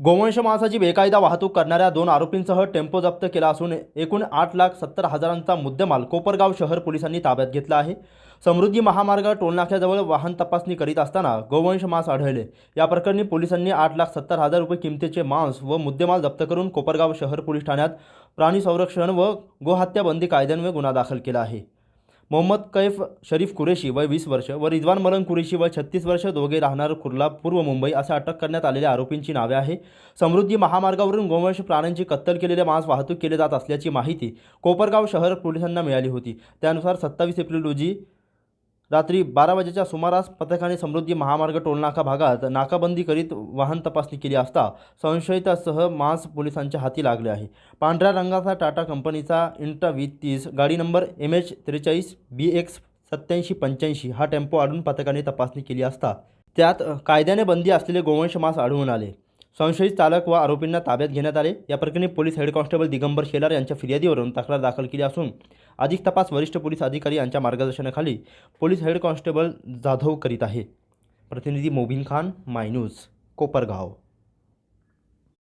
गोवंश मांसाची बेकायदा वाहतूक करणाऱ्या दोन आरोपींसह टेम्पो जप्त केला असून एकूण आठ लाख सत्तर हजारांचा मुद्देमाल कोपरगाव शहर पोलिसांनी ताब्यात घेतला आहे. समृद्धी महामार्ग टोलनाक्याजवळ वाहन तपासणी करीत असताना गोवंश मांस आढळले. या प्रकरणी पोलिसांनी आठ लाख सत्तर हजार रुपये किमतीचे मांस व मुद्देमाल जप्त करून कोपरगाव शहर पोलीस ठाण्यात प्राणी संरक्षण व गोहत्या बंदी कायद्यान्वये गुन्हा दाखल केला आहे. मोहम्मद कैफ शरीफ कुरेशी वय वीस वर्ष व रिजवान मलन कुरेशी वय छत्तीस वर्ष दोघे राहणार कुर्ला पूर्व मुंबई असे अटक करण्यात आलेल्या आरोपींची नावे आहे. समृद्धी महामार्गावरून गोवंश प्राण्यांची कत्तल केलेले मांस वाहतूक केले जात असल्याची माहिती कोपरगाव शहर पोलिसांना मिळाली होती. त्यानुसार सत्तावीस एप्रिल रोजी रात्री बारा वाजेच्या सुमारास पथकाने समृद्धी महामार्ग टोलनाका भागात नाकाबंदी करीत वाहन तपासणी केली असता संशयितासह मांस पोलिसांच्या हाती लागले आहे. पांढऱ्या रंगाचा टाटा कंपनीचा इंट्रा वी तीस गाडी नंबर एम एच त्रेचाळीस बी एक्स सत्याऐंशी पंच्याऐंशी हा टेम्पो आढळून पथकाने तपासणी केली असता. त्यात कायद्याने बंदी असलेले गोवंश मांस आढळून आले. संशयित चालक व आरोपींना ताब्यात घेण्यात आले. या प्रकरणी police head constable Digambar Shelar यांच्या फिर्यादीवरून तक्रार दाखल केली असून अधिक तपास वरिष्ठ पोलीस अधिकारी यांच्या मार्गदर्शनाखाली पोलीस हेड कॉन्स्टेबल जाधव करीत आहे. प्रतिनिधी मोबिन खान माय न्यूज कोपरगाव.